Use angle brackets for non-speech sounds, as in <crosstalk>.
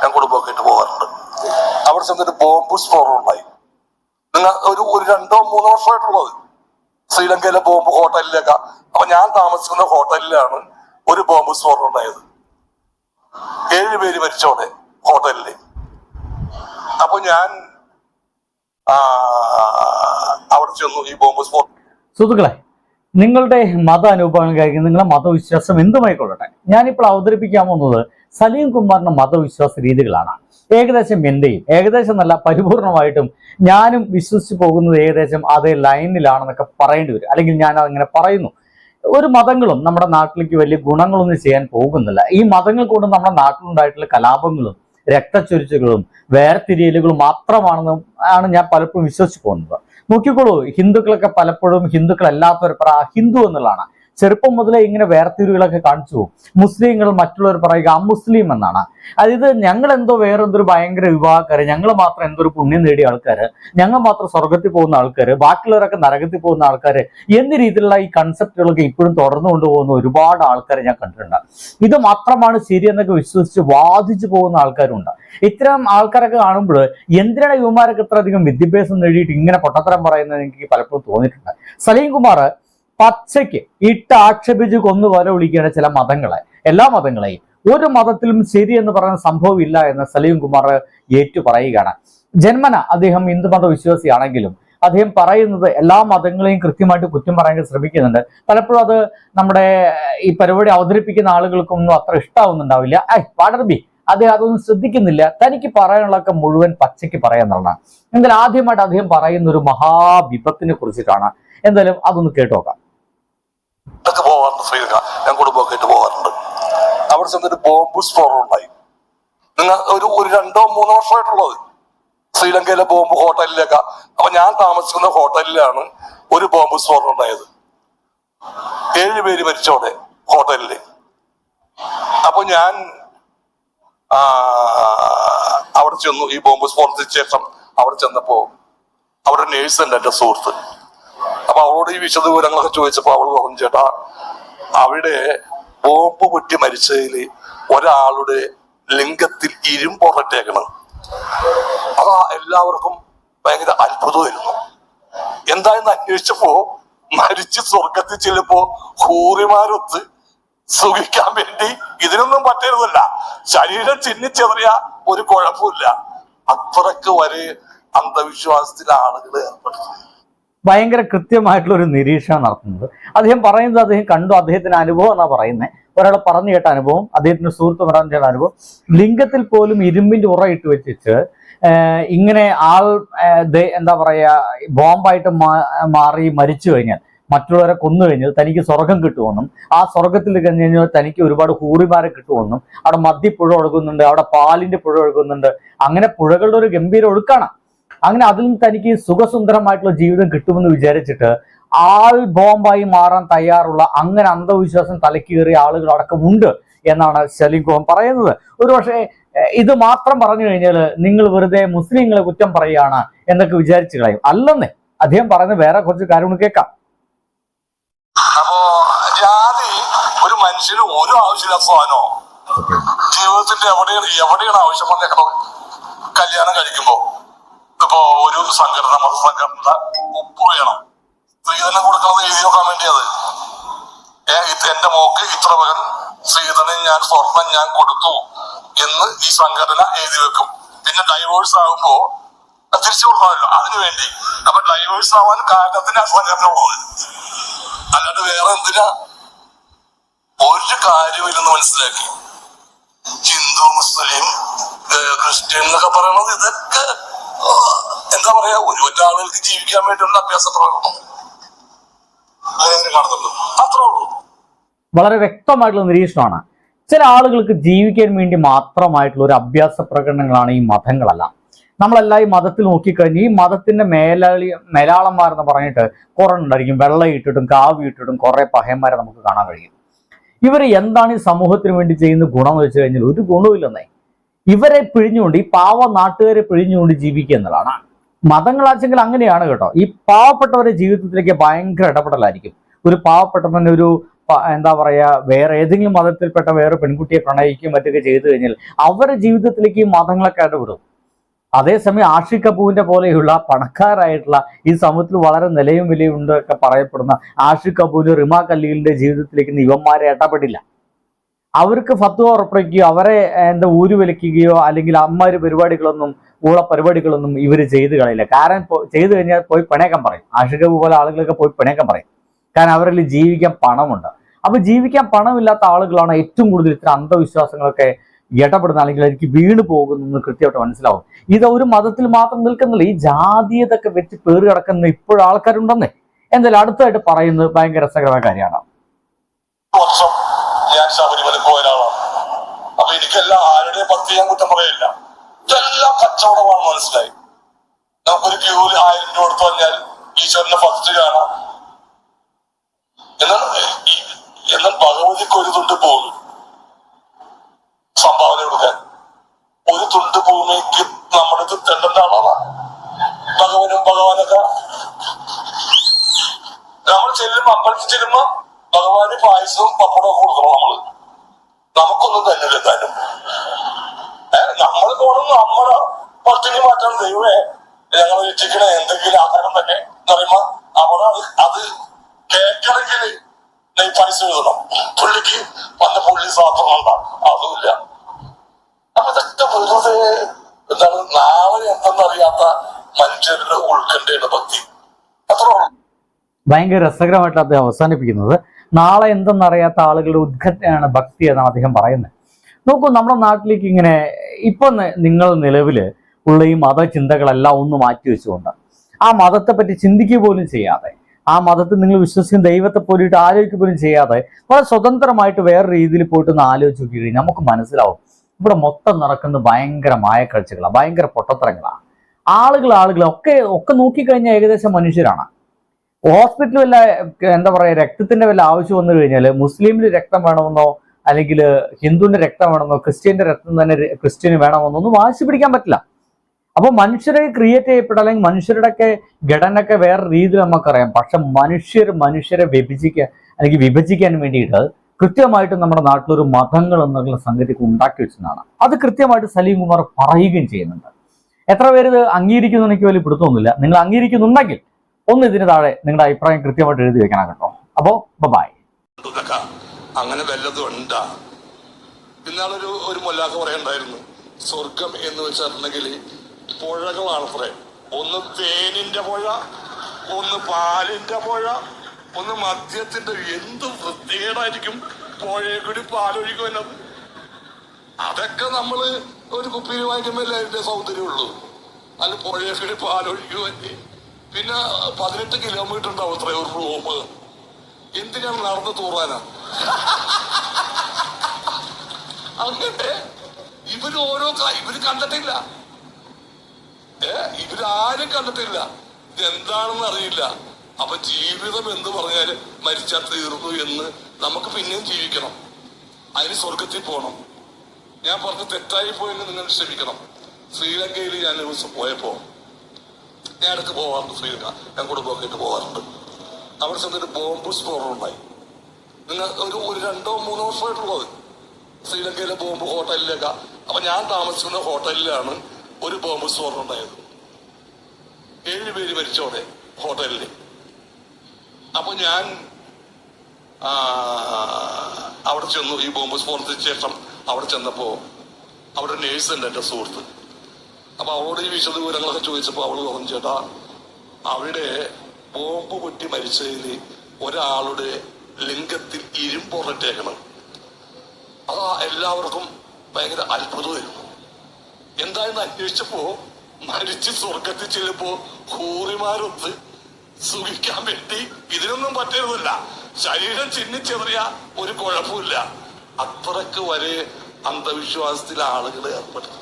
ഞാൻ കുടുംബമൊക്കെ ആയിട്ട് പോകാറുണ്ട്. അവിടെ ചെന്നിട്ട് ബോംബ് സ്ഫോടനം ഉണ്ടായി. നിങ്ങൾ ഒരു ഒരു രണ്ടോ മൂന്നോ വർഷമായിട്ടുള്ളത് ശ്രീലങ്കയിലെ ബോംബ് ഹോട്ടലിലേക്കാ. അപ്പൊ ഞാൻ താമസിക്കുന്ന ഹോട്ടലിലാണ് ഒരു ബോംബ് സ്ഫോടനം ഉണ്ടായത്. ഏഴ് പേര് മരിച്ചോടെ ഹോട്ടലിൽ. അപ്പൊ ഞാൻ അവിടെ ചെന്നു ഈ ബോംബ് സ്ഫോടനം സുഹൃത്തുക്കളെ നിങ്ങളുടെ മത അനുഭവങ്ങൾക്കായിരിക്കും നിങ്ങളുടെ മതവിശ്വാസം എന്തുമായിക്കൊള്ളട്ടെ? ഞാനിപ്പോൾ അവതരിപ്പിക്കാൻ പോകുന്നത് സലീം കുമാറിന്റെ മതവിശ്വാസ രീതികളാണ്. ഏകദേശം എന്റെയും ഏകദേശം നല്ല പരിപൂർണമായിട്ടും ഞാനും വിശ്വസിച്ച് പോകുന്നത് ഏകദേശം അതേ ലൈനിലാണെന്നൊക്കെ പറയേണ്ടി വരും. അല്ലെങ്കിൽ ഞാൻ അതങ്ങനെ പറയുന്നു. ഒരു മതങ്ങളും നമ്മുടെ നാട്ടിലേക്ക് വലിയ ഗുണങ്ങളൊന്നും ചെയ്യാൻ പോകുന്നില്ല. ഈ മതങ്ങൾ കൊണ്ട് നമ്മുടെ നാട്ടിലുണ്ടായിട്ടുള്ള കലാപങ്ങളും രക്തച്ചൊരിച്ചുകളും വേർതിരിയലുകളും മാത്രമാണെന്നും ആണ് ഞാൻ പലപ്പോഴും വിശ്വസിച്ച് പോകുന്നത്. നോക്കിക്കോളൂ ഹിന്ദുക്കളൊക്കെ പലപ്പോഴും ഹിന്ദുക്കളല്ലാത്തവർ പറ ഹിന്ദു എന്നുള്ളതാണ്. ചെറുപ്പം മുതലേ ഇങ്ങനെ വേർതിരിവുകളൊക്കെ കാണിച്ചു പോകും. മുസ്ലിങ്ങൾ മറ്റുള്ളവർ പറയുക അമുസ്ലിം എന്നാണ്. അതായത് ഞങ്ങൾ എന്തോ വേറെ എന്തൊരു ഭയങ്കര വിവാഹക്കാര് ഞങ്ങൾ മാത്രം എന്തോ ഒരു പുണ്യം നേടിയ ആൾക്കാര് ഞങ്ങൾ മാത്രം സ്വർഗത്തിൽ പോകുന്ന ആൾക്കാര് ബാക്കിയുള്ളവരൊക്കെ നരകത്തിൽ പോകുന്ന ആൾക്കാര് എന്ന രീതിയിലുള്ള ഈ കൺസെപ്റ്റുകളൊക്കെ ഇപ്പോഴും തുടർന്നു കൊണ്ടുപോകുന്ന ഒരുപാട് ആൾക്കാരെ ഞാൻ കണ്ടിട്ടുണ്ട്. ഇത് മാത്രമാണ് ശരി എന്നൊക്കെ വിശ്വസിച്ച് വാദിച്ചു പോകുന്ന ആൾക്കാരുണ്ട്. ഇത്തരം ആൾക്കാരൊക്കെ കാണുമ്പോൾ എന്തിനാണ് യുവമാരൊക്കെ ഇത്ര അധികം വിദ്യാഭ്യാസം നേടിയിട്ട് ഇങ്ങനെ പൊട്ടത്തരം പറയുന്നത് എനിക്ക് പലപ്പോഴും തോന്നിയിട്ടുണ്ട്. സലീം കുമാർ പച്ചയ്ക്ക് ഇട്ട് ആക്ഷേപിച്ച് കൊന്നു വര വിളിക്കുകയാണ് ചില മതങ്ങളെ. എല്ലാ മതങ്ങളെയും. ഒരു മതത്തിലും ശരി എന്ന് പറയുന്ന സംഭവം ഇല്ല എന്ന് സലീം കുമാർ ഏറ്റു പറയുകയാണ്. ജന്മന അദ്ദേഹം ഹിന്ദുമത വിശ്വാസിയാണെങ്കിലും അദ്ദേഹം പറയുന്നത് എല്ലാ മതങ്ങളെയും കൃത്യമായിട്ട് കുറ്റം പറയാൻ ശ്രമിക്കുന്നുണ്ട്. പലപ്പോഴും അത് നമ്മുടെ ഈ പരിപാടി അവതരിപ്പിക്കുന്ന ആളുകൾക്കൊന്നും അത്ര ഇഷ്ടാവുന്നുണ്ടാവില്ല. ഐ പാടർബി അദ്ദേഹം അതൊന്നും ശ്രദ്ധിക്കുന്നില്ല. തനിക്ക് പറയാനുള്ളതൊക്കെ മുഴുവൻ പച്ചയ്ക്ക് പറയാന്നുള്ളതാണ് എന്തായാലും ആദ്യമായിട്ട് അദ്ദേഹം പറയുന്ന ഒരു മഹാവിപത്തിനെ കുറിച്ചിട്ടാണ്. എന്തായാലും അതൊന്ന് കേട്ടു നോക്കാം. ഒക്കെ പോകാറുണ്ട് ശ്രീലങ്ക ഞാൻ കുടുംബമൊക്കെ ആയിട്ട് പോകാറുണ്ട്. അവിടെ ചെന്നൊരു ബോംബ് സ്ഫോടനം ഉണ്ടായി. നിങ്ങൾ ഒരു ഒരു രണ്ടോ മൂന്നോ വർഷമായിട്ടുള്ളത് ശ്രീലങ്കയിലെ ബോംബ് ഹോട്ടലിലേക്ക. അപ്പൊ ഞാൻ താമസിക്കുന്ന ഹോട്ടലിലാണ് ഒരു ബോംബ് സ്ഫോടനം ഉണ്ടായത്. ഏഴ് പേര് മരിച്ചോടെ ഹോട്ടലിൽ. അപ്പൊ ഞാൻ അവിടെ ചെന്നു. ഈ ബോംബ് സ്ഫോടനത്തിന് ശേഷം അവിടെ ചെന്നപ്പോ അവിടെ നേഴ്സ് ഉണ്ട് എന്റെ സുഹൃത്ത്. അപ്പൊ അവളോട് ഈ വിശദ വിവരങ്ങളൊക്കെ ചോദിച്ചപ്പോ അവൾ പറഞ്ഞു ചേട്ടാ അവിടെ ബോംബ് പൊട്ടി മരിച്ചതിൽ ഒരാളുടെ ലിംഗത്തിൽ ഇരുമ്പൊറട്ടേക്കണം അതാ എല്ലാവർക്കും ഭയങ്കര അത്ഭുതമായിരുന്നു. എന്തായെന്ന് അന്വേഷിച്ചപ്പോ മരിച്ച് സ്വർഗത്തിൽ ചെല്ലുമ്പോ ഹൂറിമാരൊത്ത് സുഖിക്കാൻ വേണ്ടി ഇതിനൊന്നും പറ്റരുതല്ല. ശരീരം ചിന്നിച്ചെറിയ ഒരു കുഴപ്പമില്ല. അത്രയ്ക്ക് വരെ അന്ധവിശ്വാസത്തിൽ ആളുകൾ ഏർപ്പെടുന്നു ഭയങ്കര കൃത്യമായിട്ടുള്ള ഒരു നിരീക്ഷണം നടത്തുന്നത്. അദ്ദേഹം പറയുന്നത് അദ്ദേഹം കണ്ടു അദ്ദേഹത്തിന് അനുഭവം എന്നാ പറയുന്നത് ഒരാൾ പറഞ്ഞു കേട്ട അനുഭവം അദ്ദേഹത്തിന് സുഹൃത്ത് പറഞ്ഞു കേട്ട അനുഭവം. ലിംഗത്തിൽ പോലും ഇരുമ്പിന്റെ ഉറയിട്ട് വെച്ചിട്ട് ഇങ്ങനെ ആൾ എന്താ പറയാ ബോംബായിട്ട് മാറി മരിച്ചു കഴിഞ്ഞാൽ മറ്റുള്ളവരെ കൊന്നു കഴിഞ്ഞാൽ തനിക്ക് സ്വർഗം കിട്ടുമെന്നും ആ സ്വർഗത്തിൽ കഴിഞ്ഞു കഴിഞ്ഞാൽ തനിക്ക് ഒരുപാട് ഹൂറിമാരെ കിട്ടുമെന്നും അവിടെ മദ്യപ്പുഴ ഒഴുകുന്നുണ്ട് അവിടെ പാലിന്റെ പുഴ ഒഴുകുന്നുണ്ട് അങ്ങനെ പുഴകളുടെ ഒരു ഗംഭീര ഒഴുക്കാണ്. അങ്ങനെ അതിൽ തനിക്ക് സുഖസുന്ദരമായിട്ടുള്ള ജീവിതം കിട്ടുമെന്ന് വിചാരിച്ചിട്ട് ആൾ ബോംബായി മാറാൻ തയ്യാറുള്ള അങ്ങനെ അന്ധവിശ്വാസം തലക്കേറിയ ആളുകൾ അടക്കമുണ്ട് എന്നാണ് സലീം കോഹൻ പറയുന്നത്. ഒരുപക്ഷെ ഇത് മാത്രം പറഞ്ഞു കഴിഞ്ഞാൽ നിങ്ങൾ വെറുതെ മുസ്ലിങ്ങളെ കുറ്റം പറയുകയാണ് എന്നൊക്കെ വിചാരിച്ചു കളയും. അല്ലെന്നേ അദ്ദേഹം പറയുന്ന വേറെ കുറച്ച് കാര്യങ്ങൾ കേൾക്കാം. അപ്പോ ജാതി ഒരു മനുഷ്യന് ഒരു ആവശ്യമില്ല സ്വാനോ ജീവിതത്തിന്റെ എവിടെയാണ് എവിടെയാണ് ആവശ്യം? കല്യാണം കഴിക്കുമ്പോ ഇപ്പോ ഒരു സംഘടന മതസംഘടന വേണം. സ്ത്രീധനം കൊടുക്കുന്നത് എഴുതി നോക്കാൻ വേണ്ടിയത് എന്റെ മോക്ക് ഇത്ര മകൻ സ്ത്രീധനം ഞാൻ സ്വർണം ഞാൻ കൊടുത്തു എന്ന് ഈ സംഘടന എഴുതി വെക്കും. പിന്നെ ഡൈവേഴ്സ് ആകുമ്പോ തിരിച്ചു കൊടുക്കണമല്ലോ അതിനു വേണ്ടി. അപ്പൊ ഡൈവേഴ്സ് ആവാൻ കാരണത്തിന് ആ സംഘടന അല്ലാണ്ട് വേറെ എന്തിനാ? ഒരു കാര്യമില്ലെന്ന് മനസ്സിലാക്കി. ഹിന്ദു മുസ്ലിം ക്രിസ്ത്യൻ എന്നൊക്കെ പറയണത് ഇതൊക്കെ എന്താ പറയാ ഒരു ഒറ്റ ആളുകൾക്ക് ജീവിക്കാൻ വേണ്ടിയുള്ള അഭ്യാസ പ്രകടനം വളരെ വ്യക്തമായിട്ടുള്ള നിരീക്ഷണമാണ്. ചില ആളുകൾക്ക് ജീവിക്കാൻ വേണ്ടി മാത്രമായിട്ടുള്ള ഒരു അഭ്യാസ പ്രകടനങ്ങളാണ് ഈ മതങ്ങളെല്ലാം. നമ്മളെല്ലാം ഈ മതത്തിൽ നോക്കിക്കഴിഞ്ഞ് ഈ മതത്തിന്റെ മേലാളി മേലാളന്മാരെന്ന് പറഞ്ഞിട്ട് കുറെ ഉണ്ടായിരിക്കും. വെള്ളം ഇട്ടിട്ടും കാവി ഇട്ടിട്ടും കുറെ പഹയന്മാരെ നമുക്ക് കാണാൻ കഴിയും. ഇവർ എന്താണ് ഈ സമൂഹത്തിന് വേണ്ടി ചെയ്യുന്ന ഗുണം എന്ന് വെച്ച് കഴിഞ്ഞാൽ ഒരു ഗുണവുമില്ലെന്നേ. ഇവരെ പിഴിഞ്ഞുകൊണ്ട് ഈ പാവ നാട്ടുകാരെ പിഴിഞ്ഞുകൊണ്ട് ജീവിക്കുക എന്നുള്ളതാണ്. മതങ്ങളാച്ചെങ്കിൽ അങ്ങനെയാണ് കേട്ടോ. ഈ പാവപ്പെട്ടവരുടെ ജീവിതത്തിലേക്ക് ഭയങ്കര ഇടപെടലായിരിക്കും. ഒരു പാവപ്പെട്ടവന് ഒരു എന്താ പറയുക വേറെ ഏതെങ്കിലും മതത്തിൽപ്പെട്ട വേറെ പെൺകുട്ടിയെ പ്രണയിക്കുകയും മറ്റൊക്കെ ചെയ്തു കഴിഞ്ഞാൽ അവരുടെ ജീവിതത്തിലേക്ക് ഈ മതങ്ങളൊക്കെ ഇടപെടും. അതേസമയം ആഷി കപൂറിന്റെ പോലെയുള്ള പണക്കാരായിട്ടുള്ള ഈ സമൂഹത്തിൽ വളരെ നിലയും വിലയും ഉണ്ട് ഒക്കെ പറയപ്പെടുന്ന ആഷി കപൂര് റിമ കല്ലീലിന്റെ ജീവിതത്തിലേക്ക് യുവന്മാരെ ഇടപെടില്ല. അവർക്ക് ഫത്വ ഉറപ്പിക്കുകയോ അവരെ എന്താ ഊരു വലിക്കുകയോ അല്ലെങ്കിൽ അമ്മാര് പരിപാടികളൊന്നും ഊള പരിപാടികളൊന്നും ഇവർ ചെയ്ത് കളയില്ല. കാരണം ചെയ്തു കഴിഞ്ഞാൽ പോയി പിണയക്കം പറയും. ആഷിഖ് പോലെ ആളുകളൊക്കെ പോയി പിണയക്കം പറയും. കാരണം അവരിൽ ജീവിക്കാൻ പണമുണ്ട്. അപ്പൊ ജീവിക്കാൻ പണമില്ലാത്ത ആളുകളാണ് ഏറ്റവും കൂടുതൽ ഇത്ര അന്ധവിശ്വാസങ്ങളൊക്കെ ഇടപെടുന്ന അല്ലെങ്കിൽ എനിക്ക് വീണ് പോകുന്നു കൃത്യമായിട്ട് മനസ്സിലാവും. ഇത് ഒരു മതത്തിൽ മാത്രം നിൽക്കുന്നില്ല. ഈ ജാതീയതൊക്കെ വെച്ച് പേര് കിടക്കുന്ന ഇപ്പോഴും ആൾക്കാരുണ്ടെന്നേ. എന്തായാലും അടുത്തായിട്ട് പറയുന്നത് ഭയങ്കര രസകരമായ കാര്യമാണ്. ഞാൻ ശബരിമല പോയ ഒരാളാണ്. അപ്പൊ എനിക്കെല്ലാം ആരുടെയും ഭക്തി ഞാൻ കുറ്റം പറയില്ല. ഇതെല്ലാം കച്ചവടമാണ് മനസ്സിലായി. നമുക്കൊരു ക്യൂവിൽ ആയിരം രൂപ കൊടുത്തു കഴിഞ്ഞാൽ ഈശ്വരനെ ഫസ്റ്റ് കാണാം. എന്നാൽ എന്നാൽ ഭഗവതിക്ക് ഒരു തുണ്ട് പോകും. സംഭാവന കൊടുക്കാൻ. ഒരു തുണ്ട് ഭൂമിക്ക് നമ്മുടെ തെണ്ടേണ്ട ആളാണ്. ഭഗവാനും ഭഗവാനൊക്കെ. നമ്മൾ ചെല്ലുമ്പോ അമ്പലത്തിൽ ചെല്ലുമ്പോ ഭഗവാന് പായസവും പപ്പടവും ഞങ്ങൾ എന്തെങ്കിലും ആഹാരം തന്നെ പറയുമ്പോ അവിടെ അത് അത് നെയ് നീ പൈസ എഴുതണം പുള്ളിക്ക് വന്ന പുള്ളി സാധനം അതുമില്ല. അപ്പൊ ഇതൊക്കെ വെറുതെ എന്താണ് നാളെ എന്തെന്നറിയാത്ത മനുഷ്യരുടെ ഉൾക്കണ്ടയുടെ ഭക്തി അത്ര ഭയങ്കര രസകരമായിട്ട് അദ്ദേഹം അവസാനിപ്പിക്കുന്നത്. നാളെ എന്തെന്നറിയാത്ത ആളുകളുടെ ഉദ്ഘട്ടയാണ് ഭക്തി എന്നാണ് അദ്ദേഹം പറയുന്നത്. നോക്കൂ നമ്മുടെ നാട്ടിലേക്ക് ഇങ്ങനെ ഇപ്പം നിങ്ങൾ നിലവിൽ ഉള്ള ഈ മതചിന്തകളെല്ലാം ഒന്ന് മാറ്റി വെച്ചുകൊണ്ട് ആ മതത്തെ പറ്റി ചിന്തിക്കുക പോലും ചെയ്യാതെ ആ മതത്തിൽ നിങ്ങൾ വിശ്വസിക്കുന്ന ദൈവത്തെ പോയിട്ട് ആലോചിക്കുക പോലും ചെയ്യാതെ വളരെ സ്വതന്ത്രമായിട്ട് വേറെ രീതിയിൽ പോയിട്ട് ഒന്ന് ആലോചിച്ച് നോക്കി കഴിഞ്ഞാൽ നമുക്ക് മനസ്സിലാവും. ഇവിടെ മൊത്തം നടക്കുന്ന ഭയങ്കര മായക്കാഴ്ചകളാണ് ഭയങ്കര പൊട്ടത്തരങ്ങളാണ്. ആളുകൾ ആളുകൾ ഒക്കെ ഒക്കെ നോക്കിക്കഴിഞ്ഞാൽ ഏകദേശം മനുഷ്യരാണ്. ഹോസ്പിറ്റലിൽ വല്ല എന്താ പറയുക രക്തത്തിന്റെ വല്ല ആവശ്യം വന്നു കഴിഞ്ഞാൽ മുസ്ലിമിന് രക്തം വേണമെന്നോ അല്ലെങ്കിൽ ഹിന്ദുവിന്റെ രക്തം വേണമെന്നോ ക്രിസ്ത്യന്റെ രക്തം തന്നെ ക്രിസ്ത്യന് വേണമെന്നോ ഒന്നും വാശി പിടിക്കാൻ പറ്റില്ല. അപ്പോൾ മനുഷ്യരെ ക്രിയേറ്റ് ചെയ്യപ്പെട്ട അല്ലെങ്കിൽ മനുഷ്യരുടെ ഒക്കെ ഘടനയൊക്കെ വേറെ രീതിയിൽ നമുക്കറിയാം. പക്ഷെ മനുഷ്യർ മനുഷ്യരെ വിഭജിക്കാൻ അല്ലെങ്കിൽ വിഭജിക്കാൻ വേണ്ടിയിട്ട് കൃത്യമായിട്ട് നമ്മുടെ നാട്ടിലൊരു മതങ്ങൾ എന്നുള്ള സംഗതി ഉണ്ടാക്കി വെച്ചതാണ്. അത് കൃത്യമായിട്ട് സലീം കുമാർ പറയുകയും ചെയ്യുന്നുണ്ട്. എത്ര പേര് ഇത് അംഗീകരിക്കുന്നു എനിക്ക് വലിയ പിടുത്തമൊന്നുമില്ല. നിങ്ങൾ അംഗീകരിക്കുന്നുണ്ടെങ്കിൽ ഒന്ന് ഇതിന് താഴെ നിങ്ങളുടെ അഭിപ്രായം കൃത്യമായിട്ട് എഴുതി വെക്കണം കേട്ടോ. അപ്പോ ബൈ ഇതൊക്കെ അങ്ങനെ വല്ലതും ഉണ്ടാ. പിന്നാളൊരു ഒരു മൊല്ലാക്ക പറയണ്ടായിരുന്നു. സ്വർഗം എന്ന് വെച്ചിട്ടുണ്ടെങ്കിൽ പുഴകളാണ് അത്രേ ഒന്ന് തേനിന്റെ പുഴ ഒന്ന് പാലിന്റെ പുഴ ഒന്ന് മദ്യത്തിന്റെ എന്ത് വൃത്തികേടായിരിക്കും പുഴയെ കൂടി പാലൊഴിക്കുമെന്നത് അതൊക്കെ നമ്മൾ ഒരു കുപ്പിയിൽ വാങ്ങിക്കുമ്പോഴല്ലേ അതിന്റെ സൗന്ദര്യമുള്ളൂ അല്ല പുഴയെ കൂടി പാലൊഴിക്കുമെങ്കിൽ പിന്നെ പതിനെട്ട് കിലോമീറ്റർ ഉണ്ടാവും അത്ര ഒരു റൂം. എന്തിനാണ് നടന്ന് തൂറാനാ? <laughs> അങ്ങനെ ഇവർ ഓരോ ഇവർ കണ്ടിട്ടില്ല. ഏ ഇവരാരും കണ്ടിട്ടില്ല. ഇതെന്താണെന്ന് അറിയില്ല. അപ്പൊ ജീവിതം എന്ന് പറഞ്ഞാൽ മരിച്ചാൽ തീർന്നു എന്ന് നമുക്ക് പിന്നെയും ജീവിക്കണം. അതിന് സ്വർഗത്തിൽ പോകണം. ഞാൻ പറഞ്ഞ് തെറ്റായി പോയെന്ന് നിങ്ങൾ ക്ഷമിക്കണം. ശ്രീലങ്കയിൽ ഞാൻ ദിവസം പോയപ്പോ ഞാൻ ഇടയ്ക്ക് പോവാറുണ്ട് ശ്രീലങ്ക. ഞാൻ കുടുംബമൊക്കെ പോവാറുണ്ട് അവിടെ ചെന്നിട്ട് ബോംബ് സ്ഫോടനം ഉണ്ടായി. നിങ്ങൾ ഒരു ഒരു രണ്ടോ മൂന്നോ വർഷമായിട്ടുള്ളത് ശ്രീലങ്കയിലെ ബോംബ് ഹോട്ടലിലേക്കാ. അപ്പൊ ഞാൻ താമസിക്കുന്ന ഹോട്ടലിലാണ് ഒരു ബോംബ് സ്ഫോടനം ഉണ്ടായത് ഏഴ് പേര് മരിച്ചോടെ ഹോട്ടലിൽ അപ്പൊ ഞാൻ അവിടെ ചെന്നു. ഈ ബോംബ് സ്ഫോടനത്തിന് ശേഷം അവിടെ ചെന്നപ്പോ അവിടെ നേഴ്സ് ഉണ്ട് എന്റെ സുഹൃത്ത്. അപ്പൊ അവളോട് ഈ വിശദ വിവരങ്ങളൊക്കെ ചോദിച്ചപ്പോ അവൾ പറഞ്ഞു ചേട്ടാ അവിടെ ബോംബ് പൊട്ടി മരിച്ചതിൽ ഒരാളുടെ ലിംഗത്തിൽ ഇരുമ്പുറട്ടേക്കണം അതാ എല്ലാവർക്കും ഭയങ്കര അത്ഭുതമായിരുന്നു. എന്തായെന്ന് അന്വേഷിച്ചപ്പോ മരിച്ച് സ്വർഗത്തിൽ ചെല്ലുമ്പോ ഹൂറിമാരൊത്ത് സുഖിക്കാൻ വേണ്ടി ഇതിനൊന്നും പറ്റരുതല്ല. ശരീരം ചിന്നിച്ചെറിയ ഒരു കുഴപ്പമില്ല. അത്രയ്ക്ക് വരെ അന്ധവിശ്വാസത്തിലെ ആളുകൾ ഏർപ്പെടുന്നു